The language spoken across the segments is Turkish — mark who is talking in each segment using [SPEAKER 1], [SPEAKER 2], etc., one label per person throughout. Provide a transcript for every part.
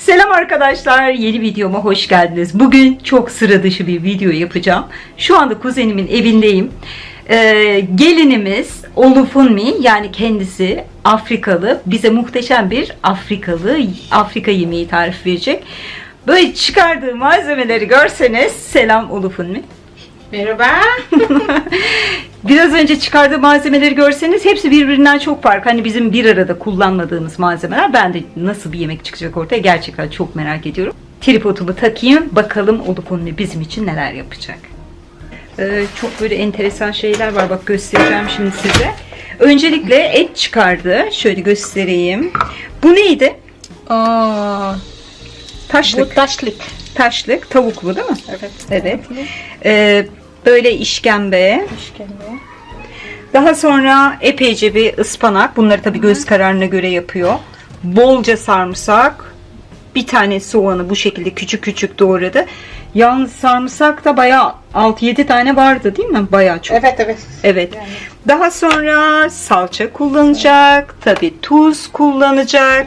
[SPEAKER 1] Selam arkadaşlar, yeni videoma hoş geldiniz. Bugün çok sıra dışı bir video yapacağım. Şu anda kuzenimin evindeyim. Ee, gelinimiz Olufunmi yani kendisi Afrikalı bize muhteşem bir Afrikalı Afrika yemeği tarif verecek. Böyle çıkardığı malzemeleri görseniz selam Olufunmi.
[SPEAKER 2] Merhaba.
[SPEAKER 1] Biraz önce çıkardığı malzemeleri görseniz hepsi birbirinden çok farklı. Hani bizim bir arada kullanmadığımız malzemeler. Ben de nasıl bir yemek çıkacak ortaya gerçekten çok merak ediyorum. Tripodumu takayım. Bakalım Olufunlu bizim için neler yapacak. Ee, çok böyle enteresan şeyler var. Bak göstereceğim şimdi size. Öncelikle et çıkardı. Şöyle göstereyim. Bu neydi?
[SPEAKER 2] Aa,
[SPEAKER 1] Taşlık.
[SPEAKER 2] bu taşlık.
[SPEAKER 1] Taşlık. Tavuklu değil mi?
[SPEAKER 2] Evet.
[SPEAKER 1] Evet. Ee, böyle işkembe.
[SPEAKER 2] İşkembe.
[SPEAKER 1] Daha sonra epeyce bir ıspanak. Bunları tabii göz kararına göre yapıyor. Bolca sarımsak. Bir tane soğanı bu şekilde küçük küçük doğradı. Yalnız sarımsak da bayağı 6-7 tane vardı değil mi? Bayağı çok.
[SPEAKER 2] Evet evet.
[SPEAKER 1] Evet.
[SPEAKER 2] Yani.
[SPEAKER 1] Daha sonra salça kullanacak. Tabii tuz kullanacak.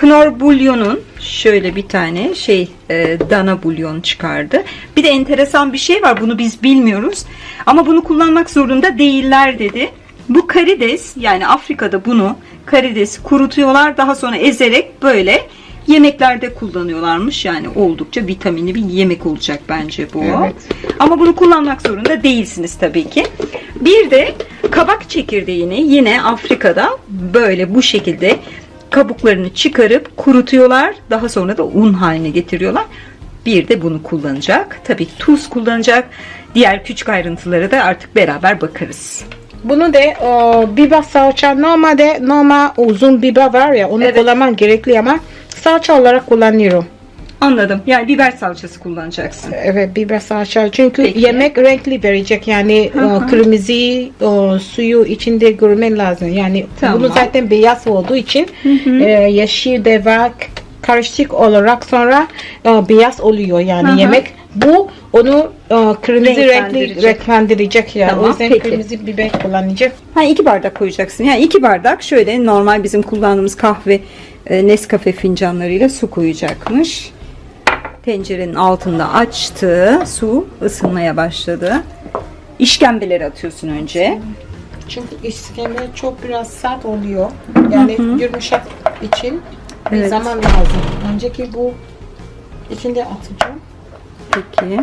[SPEAKER 1] Knor bulyonun şöyle bir tane şey e, dana bulyon çıkardı. Bir de enteresan bir şey var. Bunu biz bilmiyoruz. Ama bunu kullanmak zorunda değiller dedi. Bu karides yani Afrika'da bunu karides kurutuyorlar. Daha sonra ezerek böyle yemeklerde kullanıyorlarmış. Yani oldukça vitaminli bir yemek olacak bence bu.
[SPEAKER 2] Evet.
[SPEAKER 1] Ama bunu kullanmak zorunda değilsiniz tabii ki. Bir de kabak çekirdeğini yine Afrika'da böyle bu şekilde kabuklarını çıkarıp kurutuyorlar. Daha sonra da un haline getiriyorlar. Bir de bunu kullanacak. Tabii tuz kullanacak. Diğer küçük ayrıntıları da artık beraber bakarız.
[SPEAKER 2] Bunu da o, biber salça normalde normal uzun biber var ya onu
[SPEAKER 1] Evet.
[SPEAKER 2] kullanman gerekli ama salça olarak kullanıyorum.
[SPEAKER 1] Anladım. Yani biber salçası kullanacaksın.
[SPEAKER 2] Evet biber salça çünkü
[SPEAKER 1] Peki.
[SPEAKER 2] yemek renkli verecek yani o, kırmızı o, suyu içinde görmen lazım yani
[SPEAKER 1] Tamam.
[SPEAKER 2] bunu zaten beyaz olduğu için e, yeşil de var karışık olarak sonra e, beyaz oluyor yani
[SPEAKER 1] Hı hı.
[SPEAKER 2] yemek bu onu e, kırmızı renkli
[SPEAKER 1] Renklendirecek.
[SPEAKER 2] renklendirecek ya
[SPEAKER 1] Tamam,
[SPEAKER 2] o yüzden
[SPEAKER 1] peki.
[SPEAKER 2] kırmızı biber kullanacak.
[SPEAKER 1] Ha iki bardak koyacaksın. Yani iki bardak şöyle normal bizim kullandığımız kahve e, Nescafe fincanlarıyla su koyacakmış. Tencerenin altında açtı. Su ısınmaya başladı. İşkembeleri atıyorsun önce.
[SPEAKER 2] Çünkü iskemle çok biraz sert oluyor. Yani yumuşak için bir
[SPEAKER 1] Evet.
[SPEAKER 2] zaman lazım. Önceki bu içinde atacağım.
[SPEAKER 1] Peki.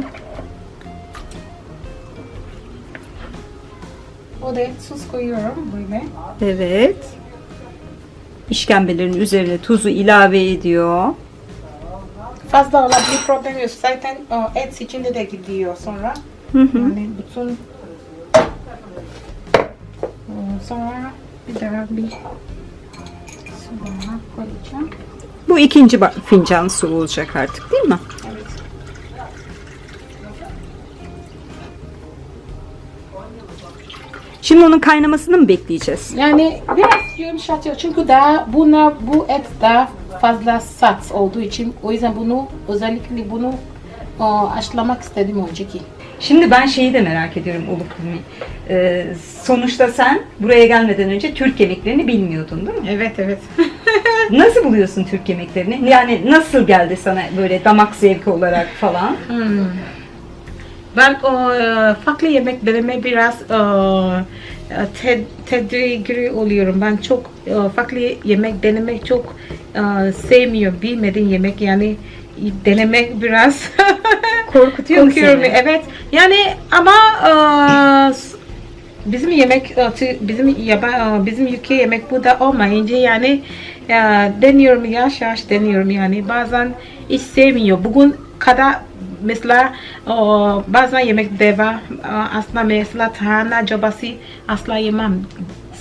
[SPEAKER 2] O da tuz koyuyorum böyle.
[SPEAKER 1] Evet. İşkembelerin üzerine tuzu ilave ediyor.
[SPEAKER 2] Fazla olabilir problem yok. Zaten o, et içinde de gidiyor sonra. Yani bütün sonra bir daha bir su daha koyacağım.
[SPEAKER 1] Bu ikinci fincan su olacak artık değil mi?
[SPEAKER 2] Evet.
[SPEAKER 1] Şimdi onun kaynamasını mı bekleyeceğiz?
[SPEAKER 2] Yani biraz yumuşatıyor çünkü daha buna bu et daha fazla sert olduğu için o yüzden bunu özellikle bunu o, haşlamak istedim önceki.
[SPEAKER 1] Şimdi ben şeyi de merak ediyorum Ulukulmi. Ee, sonuçta sen buraya gelmeden önce Türk yemeklerini bilmiyordun değil mi?
[SPEAKER 2] Evet evet.
[SPEAKER 1] Nasıl buluyorsun Türk yemeklerini? Yani nasıl geldi sana böyle damak zevki olarak falan?
[SPEAKER 2] Hmm. Ben o e, farklı yemek deneme biraz e, ted, tedrigri oluyorum. Ben çok e, farklı yemek denemek çok e, sevmiyorum. Bilmediğim yemek yani denemek biraz
[SPEAKER 1] Korkutuyor
[SPEAKER 2] korkuyorum.
[SPEAKER 1] seni?
[SPEAKER 2] Evet. Yani ama e, bizim yemek e, bizim yaba, e, bizim ülke yemek bu da olmayınca yani ya, deniyorum yavaş yavaş deniyorum yani bazen hiç sevmiyor. Bugün kadar mesela e, bazen yemek deva aslında mesela tarhana cabası asla yemem.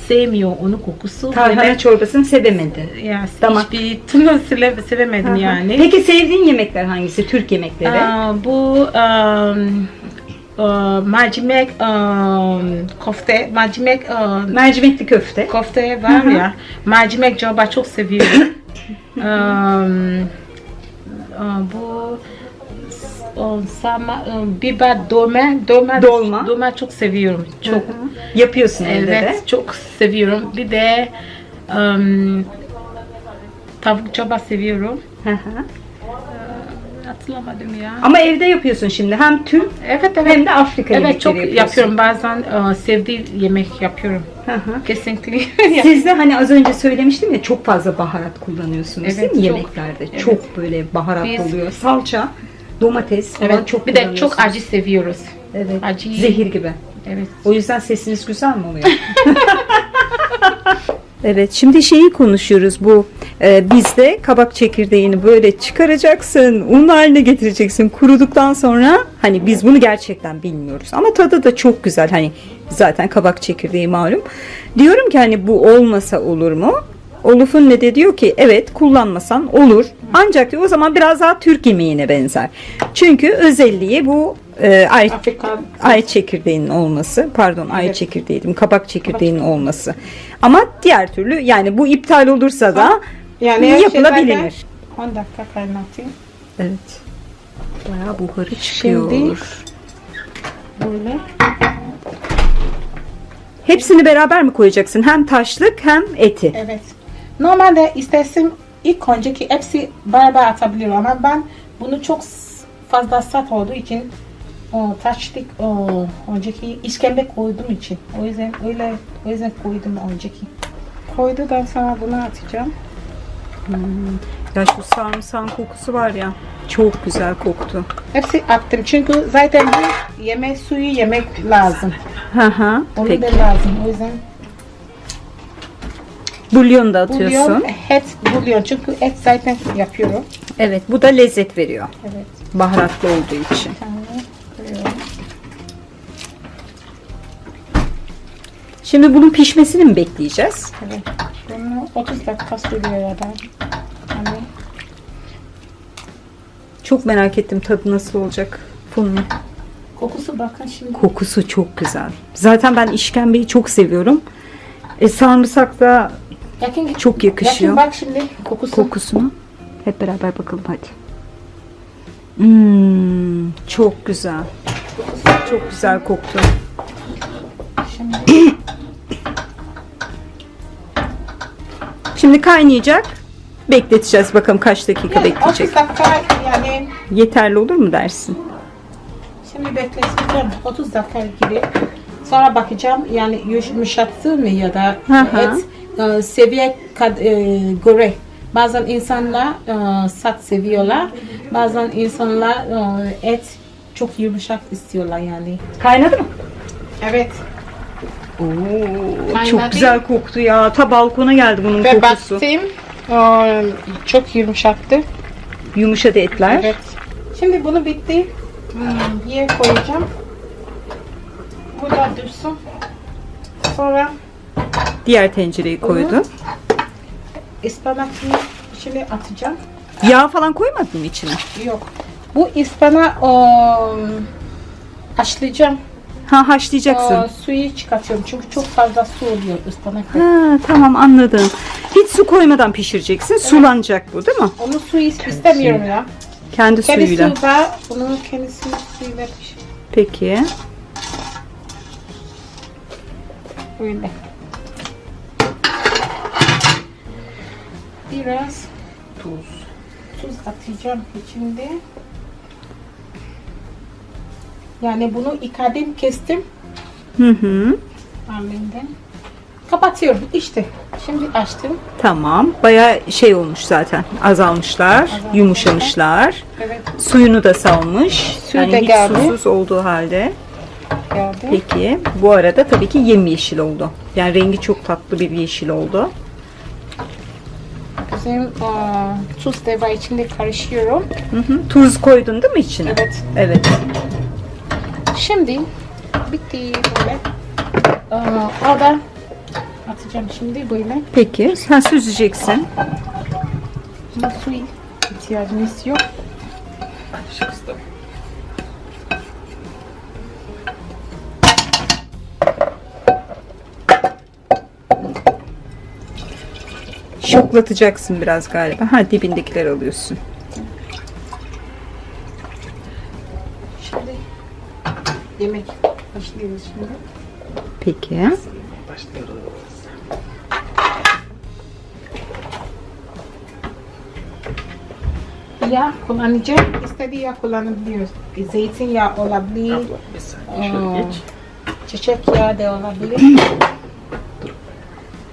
[SPEAKER 2] Sevmiyor onun kokusu.
[SPEAKER 1] Tarhana çorbasını sevemedi.
[SPEAKER 2] ya,
[SPEAKER 1] Damak.
[SPEAKER 2] hiçbir türlü seve- sevemedim yani.
[SPEAKER 1] Peki sevdiğin yemekler hangisi? Türk yemekleri?
[SPEAKER 2] Aa, bu um, uh, mercimek um, kofte, mercimek uh,
[SPEAKER 1] Mercimekli köfte.
[SPEAKER 2] kofte var ya, mercimek çorba çok seviyorum. um, uh, bu o, sama, biber dolma, dolma,
[SPEAKER 1] Dolma.
[SPEAKER 2] dolma çok seviyorum. Çok.
[SPEAKER 1] Yapıyorsun evde de.
[SPEAKER 2] Evet, çok seviyorum. Bir de um, tavuk çaba seviyorum.
[SPEAKER 1] Hı hı.
[SPEAKER 2] Hatırlamadım ya.
[SPEAKER 1] Ama evde yapıyorsun şimdi. Hem Türk
[SPEAKER 2] Evet evet.
[SPEAKER 1] hem de Afrika
[SPEAKER 2] Evet çok
[SPEAKER 1] yapıyorsun.
[SPEAKER 2] yapıyorum. Bazen e, sevdiğim yemek yapıyorum.
[SPEAKER 1] Hı hı.
[SPEAKER 2] Kesinlikle.
[SPEAKER 1] Siz de hani az önce söylemiştim ya çok fazla baharat kullanıyorsunuz
[SPEAKER 2] Evet,
[SPEAKER 1] değil mi
[SPEAKER 2] çok.
[SPEAKER 1] yemeklerde?
[SPEAKER 2] Evet.
[SPEAKER 1] Çok böyle baharat
[SPEAKER 2] Biz-
[SPEAKER 1] oluyor. Salça, domates falan
[SPEAKER 2] evet
[SPEAKER 1] çok
[SPEAKER 2] bir de çok acı seviyoruz.
[SPEAKER 1] Evet.
[SPEAKER 2] acı-
[SPEAKER 1] Zehir gibi.
[SPEAKER 2] Evet.
[SPEAKER 1] O yüzden sesiniz güzel mi oluyor? evet şimdi şeyi konuşuyoruz bu e, bizde kabak çekirdeğini böyle çıkaracaksın un haline getireceksin kuruduktan sonra hani biz bunu gerçekten bilmiyoruz ama tadı da çok güzel hani zaten kabak çekirdeği malum diyorum ki hani bu olmasa olur mu Oluf'un ne de diyor ki evet kullanmasan olur ancak diyor o zaman biraz daha Türk yemeğine benzer çünkü özelliği bu e, ay
[SPEAKER 2] Afrika
[SPEAKER 1] ay çekirdeğinin olması, pardon ay
[SPEAKER 2] Evet.
[SPEAKER 1] çekirdeği dedim, kabak çekirdeğinin olması. Ama diğer türlü yani bu iptal olursa da
[SPEAKER 2] yani şey
[SPEAKER 1] yapılabilir.
[SPEAKER 2] zaten 10 dakika kaynatayım.
[SPEAKER 1] Evet. Bayağı buharı çıkıyor.
[SPEAKER 2] Şimdi- Böyle.
[SPEAKER 1] Hepsini beraber mi koyacaksın? Hem taşlık hem eti.
[SPEAKER 2] Evet. Normalde istersen ilk önceki hepsi beraber atabilirim ama ben bunu çok fazla sat olduğu için o, taşlık o, önceki işkembe koyduğum için. O yüzden öyle o yüzden koydum önceki. Koyduktan sonra bunu atacağım.
[SPEAKER 1] Ya şu sarımsağın kokusu var ya. Çok güzel koktu.
[SPEAKER 2] Hepsi attım çünkü zaten bu yemek suyu yemek lazım.
[SPEAKER 1] Hı hı.
[SPEAKER 2] Onu
[SPEAKER 1] Peki.
[SPEAKER 2] da lazım. O yüzden
[SPEAKER 1] Bulyon da atıyorsun.
[SPEAKER 2] bulyon, et bulyon. Çünkü et zaten yapıyorum.
[SPEAKER 1] Evet, bu da lezzet veriyor.
[SPEAKER 2] Evet.
[SPEAKER 1] Baharatlı olduğu için. Şimdi bunun pişmesini mi bekleyeceğiz?
[SPEAKER 2] Evet. Bunu 30 dakika sürüyor ya da. Hani
[SPEAKER 1] Çok merak ettim tadı nasıl olacak. Bunun
[SPEAKER 2] kokusu bakın şimdi.
[SPEAKER 1] kokusu çok güzel. Zaten ben işkembeyi çok seviyorum. E, sarımsak da
[SPEAKER 2] Yakın git.
[SPEAKER 1] çok yakışıyor.
[SPEAKER 2] Yakın bak şimdi kokusu.
[SPEAKER 1] kokusunu. Hep beraber bakalım hadi. Hmm, çok güzel. Çok güzel koktu.
[SPEAKER 2] Şimdi
[SPEAKER 1] Şimdi kaynayacak. Bekleteceğiz bakalım kaç dakika
[SPEAKER 2] yani
[SPEAKER 1] bekleyecek.
[SPEAKER 2] 30 dakika yani
[SPEAKER 1] Yeterli olur mu dersin?
[SPEAKER 2] şimdi bekleteceğim 30 dakika gibi. Sonra bakacağım yani yumuşattı mı ya da
[SPEAKER 1] hı.
[SPEAKER 2] et e, seviye kad, e, göre. Bazen insanlar e, sat seviyorlar. Bazen insanlar e, et çok yumuşak istiyorlar yani.
[SPEAKER 1] Kaynadı mı?
[SPEAKER 2] Evet.
[SPEAKER 1] Oo,
[SPEAKER 2] Kaynadı.
[SPEAKER 1] çok güzel koktu ya. Ta balkona geldi bunun
[SPEAKER 2] Ve
[SPEAKER 1] kokusu.
[SPEAKER 2] baktım e, çok yumuşaktı.
[SPEAKER 1] Yumuşadı etler.
[SPEAKER 2] Evet. Şimdi bunu bitti. Hmm, Yere koyacağım. Bu da dursun. Sonra
[SPEAKER 1] Diğer tencereyi koydu.
[SPEAKER 2] ıspanakını içine atacağım.
[SPEAKER 1] Yağ falan koymadın mı içine?
[SPEAKER 2] Yok. Bu ıspanağı um, haşlayacağım.
[SPEAKER 1] Ha haşlayacaksın.
[SPEAKER 2] Aa, suyu çıkartıyorum çünkü çok fazla su oluyor ıspanakta.
[SPEAKER 1] Ha, tamam anladım. Hiç su koymadan pişireceksin. Sulanacak bu değil mi?
[SPEAKER 2] Onun suyu istemiyorum ya.
[SPEAKER 1] Kendi
[SPEAKER 2] Kendi
[SPEAKER 1] suyuyla.
[SPEAKER 2] suyu var. Onun kendisi suyuyla pişir.
[SPEAKER 1] Peki.
[SPEAKER 2] Öyle. Biraz tuz. Tuz atacağım içinde. Yani bunu yıkadım, kestim.
[SPEAKER 1] Hı hı.
[SPEAKER 2] Annemden. Kapatıyorum işte. Şimdi açtım.
[SPEAKER 1] Tamam. Baya şey olmuş zaten. Azalmışlar. Yumuşamışlar.
[SPEAKER 2] Evet
[SPEAKER 1] Suyunu da salmış.
[SPEAKER 2] Suyu
[SPEAKER 1] yani
[SPEAKER 2] da
[SPEAKER 1] hiç
[SPEAKER 2] geldi.
[SPEAKER 1] susuz olduğu halde.
[SPEAKER 2] geldi.
[SPEAKER 1] Peki. Bu arada tabii ki yemyeşil oldu. Yani rengi çok tatlı bir yeşil oldu.
[SPEAKER 2] Bizim aa, tuz da var içinde karışıyorum.
[SPEAKER 1] Hı hı. Tuz koydun değil mi içine?
[SPEAKER 2] Evet.
[SPEAKER 1] Evet.
[SPEAKER 2] Şimdi bitti böyle. Aa, o da atacağım şimdi böyle.
[SPEAKER 1] Peki. Sen süzeceksin.
[SPEAKER 2] Ama su ihtiyacımız yok.
[SPEAKER 1] Şoklatacaksın biraz galiba. Ha dibindekiler alıyorsun.
[SPEAKER 2] Şimdi yemek başlıyoruz şimdi.
[SPEAKER 1] Peki.
[SPEAKER 2] yağ kullanacak. İstediği yağ kullanabiliyoruz. Zeytinyağı olabilir.
[SPEAKER 3] Abla bir saniye şöyle geç.
[SPEAKER 2] Çiçek yağı da olabilir.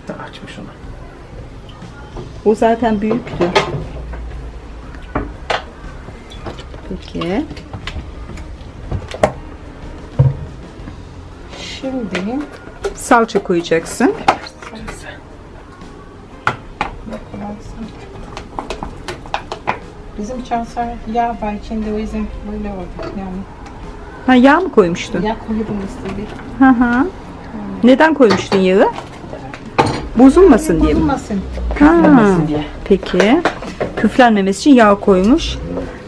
[SPEAKER 3] Ha, açmış onu.
[SPEAKER 1] O zaten büyüktü. Peki.
[SPEAKER 2] Şimdi
[SPEAKER 1] Salça koyacaksın.
[SPEAKER 2] Bizim çansa yağ var içinde o yüzden böyle oldu yani.
[SPEAKER 1] Ha yağ mı koymuştun?
[SPEAKER 2] Yağ koydum istedik.
[SPEAKER 1] Hı hı. Neden koymuştun yağı? Bozulmasın diye mi?
[SPEAKER 2] Bozulmasın.
[SPEAKER 1] Ha,
[SPEAKER 3] Küflenmesin diye.
[SPEAKER 1] peki. Küflenmemesi için yağ koymuş.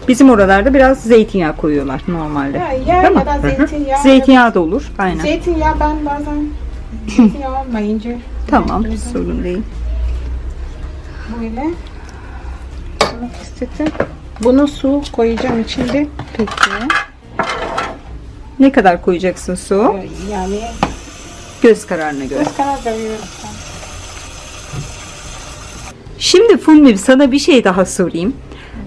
[SPEAKER 1] Bizim oralarda biraz zeytinyağı koyuyorlar normalde.
[SPEAKER 2] Ya, yağ
[SPEAKER 1] Değil mi?
[SPEAKER 2] ya da zeytinyağı.
[SPEAKER 1] Zeytinyağı da olur. Aynen.
[SPEAKER 2] Zeytinyağı ben bazen zeytinyağı olmayınca
[SPEAKER 1] Tamam,
[SPEAKER 2] böyle-
[SPEAKER 1] sorun değil.
[SPEAKER 2] Böyle yapmak istedim. Bunu su koyacağım içinde.
[SPEAKER 1] Peki. Ne kadar koyacaksın su?
[SPEAKER 2] Yani
[SPEAKER 1] Göz kararına göre.
[SPEAKER 2] göz karar veriyorum.
[SPEAKER 1] Şimdi Funmi sana bir şey daha sorayım.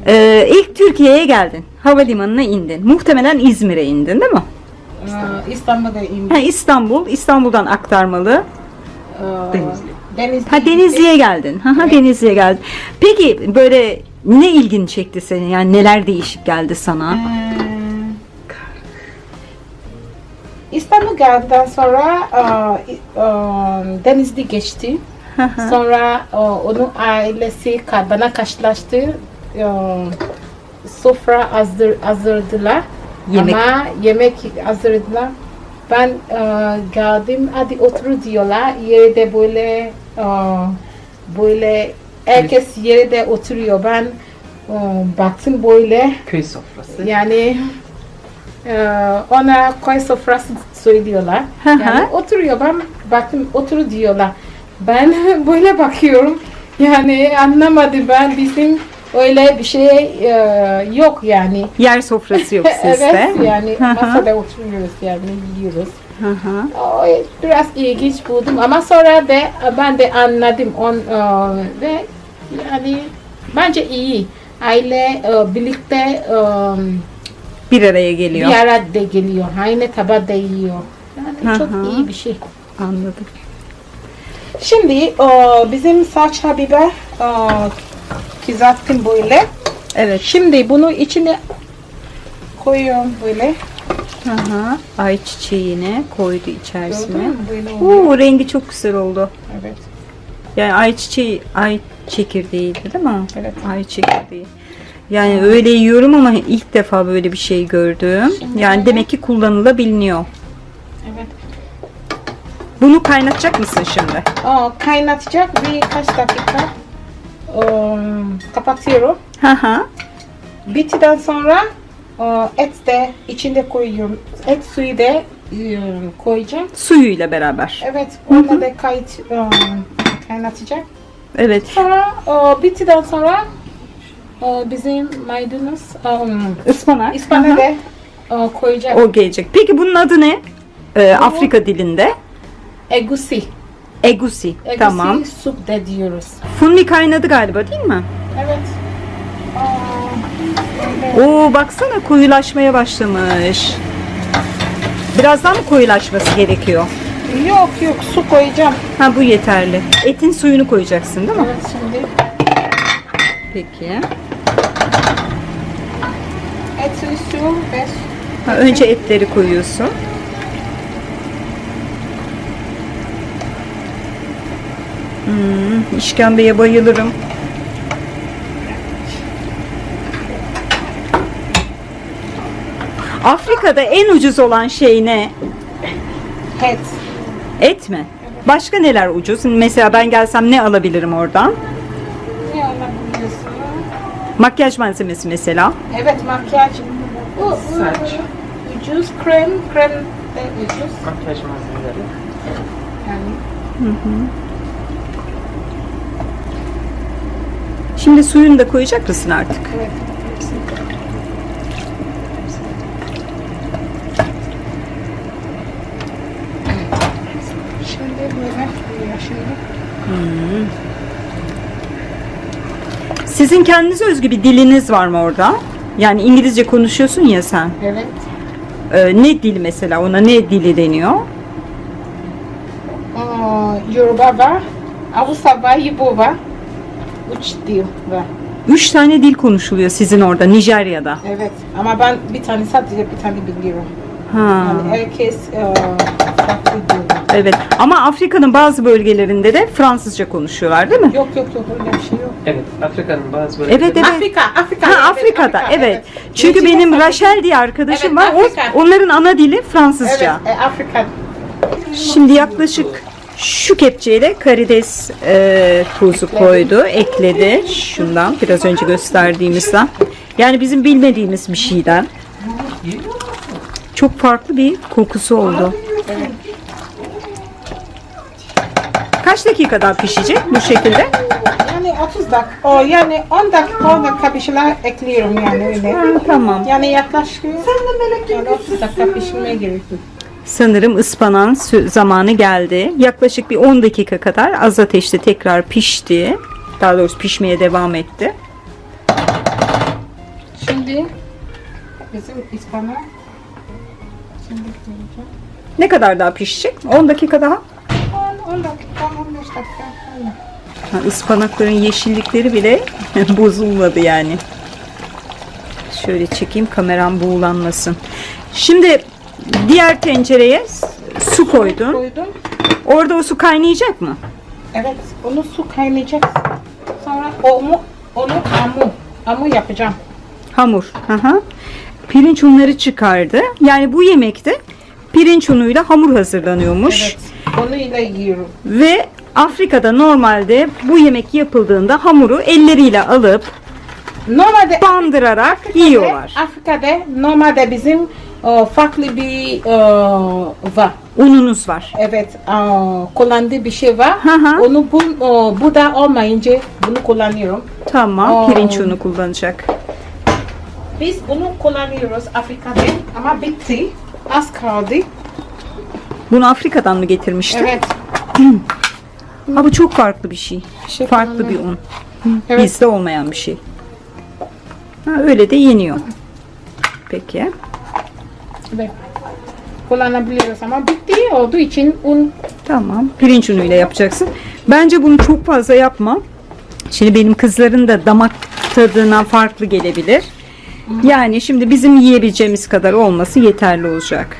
[SPEAKER 1] Ee, ilk Türkiye'ye geldin. Havalimanına indin. Muhtemelen İzmir'e indin değil mi?
[SPEAKER 2] Ee, İstanbul'da indim.
[SPEAKER 1] Ha, İstanbul. İstanbul'dan aktarmalı.
[SPEAKER 2] Ee,
[SPEAKER 3] Denizli.
[SPEAKER 2] Denizli.
[SPEAKER 1] Ha Denizli'ye geldin. Ha, ha
[SPEAKER 2] Evet.
[SPEAKER 1] Denizli'ye geldin. Peki böyle ne ilgini çekti seni? Yani neler değişik geldi sana?
[SPEAKER 2] Ee, İstanbul geldikten sonra e, e, Denizli geçti. Sonra e, onun ailesi bana karşılaştı. E, sofra hazır, hazırdılar.
[SPEAKER 1] Yemek.
[SPEAKER 2] Ama yemek hazırdılar. Ben e, geldim hadi otur diyorlar. Yerde böyle e, böyle herkes yerde oturuyor. Ben e, baktım böyle
[SPEAKER 3] Köy sofrası.
[SPEAKER 2] yani e, ona koy sofrası söylüyorlar. Yani oturuyor ben baktım otur diyorlar. Ben böyle bakıyorum. Yani anlamadım ben bizim öyle bir şey e, yok yani.
[SPEAKER 1] Yer sofrası yok sizde.
[SPEAKER 2] evet yani masada oturuyoruz yani yiyoruz. O, biraz ilginç buldum ama sonra da ben de anladım on e, ve yani bence iyi. Aile e, birlikte e,
[SPEAKER 1] Bir araya geliyor.
[SPEAKER 2] bir arada geliyor. Aynı tabakta yiyor. Yani çok iyi bir şey.
[SPEAKER 1] Anladım.
[SPEAKER 2] Şimdi e, bizim salça biber e, kızarttım böyle.
[SPEAKER 1] Evet.
[SPEAKER 2] Şimdi bunu içine koyuyorum böyle.
[SPEAKER 1] Hı hı. Ayçiçeğini koydu içerisine. Oo, rengi çok güzel oldu.
[SPEAKER 2] Evet.
[SPEAKER 1] Yani ayçiçeği, ay çekirdeğiydi değil mi?
[SPEAKER 2] Evet.
[SPEAKER 1] Ay çekirdeği. Yani öyle yiyorum ama ilk defa böyle bir şey gördüm.
[SPEAKER 2] Şimdi
[SPEAKER 1] Yani demek ki kullanılabiliyor. Bunu kaynatacak mısın şimdi?
[SPEAKER 2] O, kaynatacak birkaç dakika e, kapatıyorum.
[SPEAKER 1] Hı hı.
[SPEAKER 2] Bittikten sonra e, et de içinde koyuyorum. Et suyu da e, koyacağım.
[SPEAKER 1] Suyuyla beraber.
[SPEAKER 2] Evet, onu da kayıt e, kaynatacak.
[SPEAKER 1] Evet.
[SPEAKER 2] Sonra e, bittikten sonra e, bizim maydanoz,
[SPEAKER 1] Ispanak.
[SPEAKER 2] ıspanak da e, koyacak.
[SPEAKER 1] O gelecek. Peki bunun adı ne? Ee, Afrika dilinde.
[SPEAKER 2] Egusi.
[SPEAKER 1] Egusi.
[SPEAKER 2] Egusi
[SPEAKER 1] Tamam.
[SPEAKER 2] sup da diyoruz.
[SPEAKER 1] Funmi kaynadı galiba değil mi?
[SPEAKER 2] Evet. Aa,
[SPEAKER 1] Oo baksana koyulaşmaya başlamış. Birazdan mı koyulaşması gerekiyor?
[SPEAKER 2] Yok yok su koyacağım.
[SPEAKER 1] Ha bu yeterli. Etin suyunu koyacaksın değil mi?
[SPEAKER 2] Evet şimdi
[SPEAKER 1] Peki.
[SPEAKER 2] et suyu su ve su.
[SPEAKER 1] Ha, önce etleri koyuyorsun. Hmm, işkembeye bayılırım. Afrika'da en ucuz olan şey ne?
[SPEAKER 2] et.
[SPEAKER 1] Et mi? Başka neler ucuz? Mesela ben gelsem ne alabilirim oradan?
[SPEAKER 2] Ne alabiliyorsun?
[SPEAKER 1] Makyaj malzemesi mesela.
[SPEAKER 2] Evet makyaj. Bu,
[SPEAKER 3] Saç.
[SPEAKER 2] ucuz krem, krem de ucuz.
[SPEAKER 3] Makyaj malzemeleri.
[SPEAKER 2] Yani
[SPEAKER 1] Şimdi suyunu da koyacak mısın artık?
[SPEAKER 2] evet. Şimdi.
[SPEAKER 1] Sizin kendinize özgü bir diliniz var mı orada? Yani İngilizce konuşuyorsun ya sen.
[SPEAKER 2] Evet.
[SPEAKER 1] Ee, ne dil mesela? Ona ne dili deniyor?
[SPEAKER 2] Aa, Yoruba var. Hausa var, Igbo var. Üç dil var.
[SPEAKER 1] Üç tane dil konuşuluyor sizin orada Nijerya'da.
[SPEAKER 2] Evet. Ama ben bir tane sadece bir tane biliyorum.
[SPEAKER 1] Ha.
[SPEAKER 2] Yani herkes e, farklı dil.
[SPEAKER 1] Evet. Ama Afrika'nın bazı bölgelerinde de Fransızca konuşuyorlar değil mi?
[SPEAKER 2] Yok yok yok öyle bir şey yok.
[SPEAKER 3] Evet, Afrika'nın bazı
[SPEAKER 1] Evet,
[SPEAKER 3] bölgeleri-
[SPEAKER 1] evet.
[SPEAKER 2] Afrika, Afrika.
[SPEAKER 1] Ha,
[SPEAKER 2] evet,
[SPEAKER 1] Afrika'da
[SPEAKER 2] Afrika,
[SPEAKER 1] evet. Çünkü
[SPEAKER 2] Nijerya,
[SPEAKER 1] benim
[SPEAKER 2] Afrika.
[SPEAKER 1] Rachel diye arkadaşım
[SPEAKER 2] Evet,
[SPEAKER 1] var. O-
[SPEAKER 2] Afrika.
[SPEAKER 1] onların ana dili Fransızca.
[SPEAKER 2] Evet, e, Afrika.
[SPEAKER 1] Şimdi yaklaşık şu kepçeyle karides e, tuzu koydu, ekledi. Şundan biraz önce gösterdiğimizden. Yani bizim bilmediğimiz bir şeyden. Çok farklı bir kokusu oldu. Kaç dakika daha pişecek bu şekilde?
[SPEAKER 2] Yani 30 dakika, o yani 10 dakika 10 dakika bir şeyler ekliyorum yani öyle.
[SPEAKER 1] Ha, tamam.
[SPEAKER 2] Yani yaklaşık yani 30 dakika pişirmeye gerekiyor.
[SPEAKER 1] Sanırım ıspanan sü- zamanı geldi. Yaklaşık bir 10 dakika kadar az ateşte tekrar pişti. Daha doğrusu pişmeye devam etti.
[SPEAKER 2] Şimdi bizim ıspanak şimdi koyacağım.
[SPEAKER 1] Ne kadar daha pişecek? 10 dakika daha.
[SPEAKER 2] 10, 10 dakika 15 dakika.
[SPEAKER 1] Ha, ıspanakların yeşillikleri bile bozulmadı yani. Şöyle çekeyim kameram buğulanmasın. Şimdi diğer tencereye su koydun.
[SPEAKER 2] Koydum.
[SPEAKER 1] Orada o su kaynayacak mı?
[SPEAKER 2] Evet, onu su kaynayacak. Sonra onu, onu amu, amu yapacağım.
[SPEAKER 1] Hamur. Hı. Pirinç unları çıkardı. Yani bu yemekte pirinç unuyla hamur hazırlanıyormuş.
[SPEAKER 2] Evet, onu ile yiyorum.
[SPEAKER 1] Ve Afrika'da normalde bu yemek yapıldığında hamuru elleriyle alıp
[SPEAKER 2] Normalde
[SPEAKER 1] bandırarak yiyorlar.
[SPEAKER 2] Afrika'da normalde bizim farklı bir e, var.
[SPEAKER 1] Ununuz var.
[SPEAKER 2] Evet, e, kullandığı bir şey var.
[SPEAKER 1] Hı hı.
[SPEAKER 2] Onu bu, e, bu da olmayınca bunu kullanıyorum.
[SPEAKER 1] Tamam,
[SPEAKER 2] Aa.
[SPEAKER 1] pirinç unu kullanacak.
[SPEAKER 2] Biz bunu kullanıyoruz Afrika'da ama bitti. Az kaldı.
[SPEAKER 1] Bunu Afrika'dan mı getirmiştin?
[SPEAKER 2] Evet.
[SPEAKER 1] Ha bu çok farklı bir şey.
[SPEAKER 2] Şey
[SPEAKER 1] farklı bir un.
[SPEAKER 2] Evet.
[SPEAKER 1] Bizde olmayan bir şey. Ha, öyle de yeniyor. Peki.
[SPEAKER 2] Evet. Kullanabiliyoruz ama bitti olduğu için un
[SPEAKER 1] Tamam. Pirinç unuyla yapacaksın. Bence bunu çok fazla yapma. Şimdi benim kızların da damak tadına farklı gelebilir. Yani şimdi bizim yiyebileceğimiz kadar olması yeterli olacak.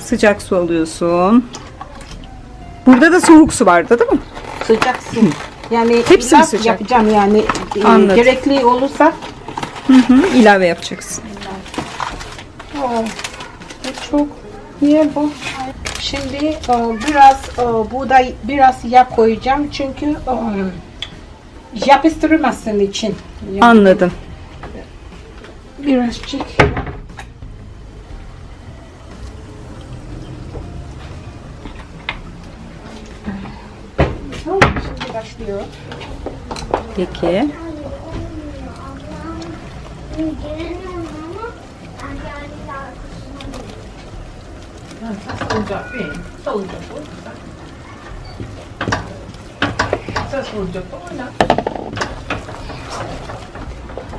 [SPEAKER 1] Sıcak su alıyorsun. Burada da soğuk su vardı değil mi?
[SPEAKER 2] sıcak su. Yani
[SPEAKER 1] Hepsi mi sıcak?
[SPEAKER 2] yapacağım yani e,
[SPEAKER 1] Anladım.
[SPEAKER 2] gerekli olursa.
[SPEAKER 1] Hı hı, ilave yapacaksın.
[SPEAKER 2] Oh, bu çok niye bu? Şimdi e, biraz e, buğday biraz yağ koyacağım çünkü e, yapıştırmasın için.
[SPEAKER 1] Anladım.
[SPEAKER 2] birazcık. Tamam, Şimdi başlıyor.
[SPEAKER 1] Peki.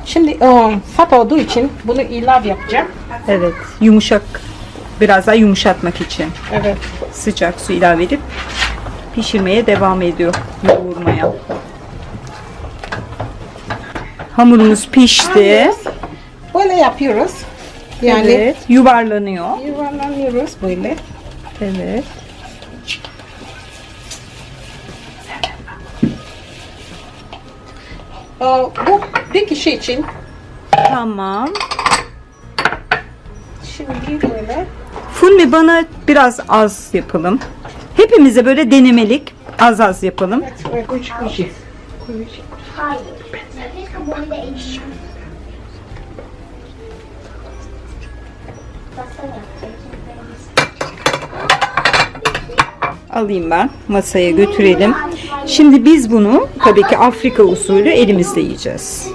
[SPEAKER 2] Şimdi e, sap olduğu için bunu ilave yapacağım.
[SPEAKER 1] Evet. Yumuşak. Biraz daha yumuşatmak için.
[SPEAKER 2] Evet.
[SPEAKER 1] Sıcak su ilave edip pişirmeye devam ediyor. Yoğurmaya. Hamurumuz pişti.
[SPEAKER 2] Böyle yapıyoruz. Yani
[SPEAKER 1] Evet. Yuvarlanıyor.
[SPEAKER 2] yuvarlanıyoruz böyle.
[SPEAKER 1] Evet.
[SPEAKER 2] E, bu bir kişi için
[SPEAKER 1] Tamam.
[SPEAKER 2] şimdi böyle
[SPEAKER 1] Funmi bana biraz az yapalım. Hepimize böyle denemelik az az yapalım.
[SPEAKER 2] evet, evet, üç kişi.
[SPEAKER 4] Hayır.
[SPEAKER 1] Alayım ben masaya götürelim. Şimdi biz bunu tabii ki Afrika usulü elimizde yiyeceğiz.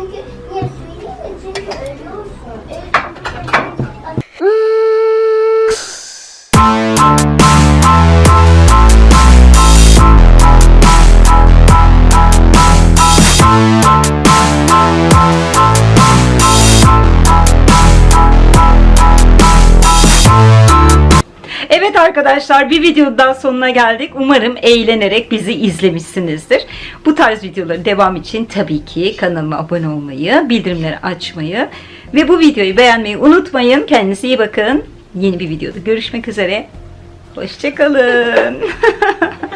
[SPEAKER 1] Arkadaşlar bir videonun daha sonuna geldik. Umarım eğlenerek bizi izlemişsinizdir. Bu tarz videoların devam için tabii ki kanalıma abone olmayı, bildirimleri açmayı ve bu videoyu beğenmeyi unutmayın. Kendinize iyi bakın. Yeni bir videoda görüşmek üzere. Hoşçakalın.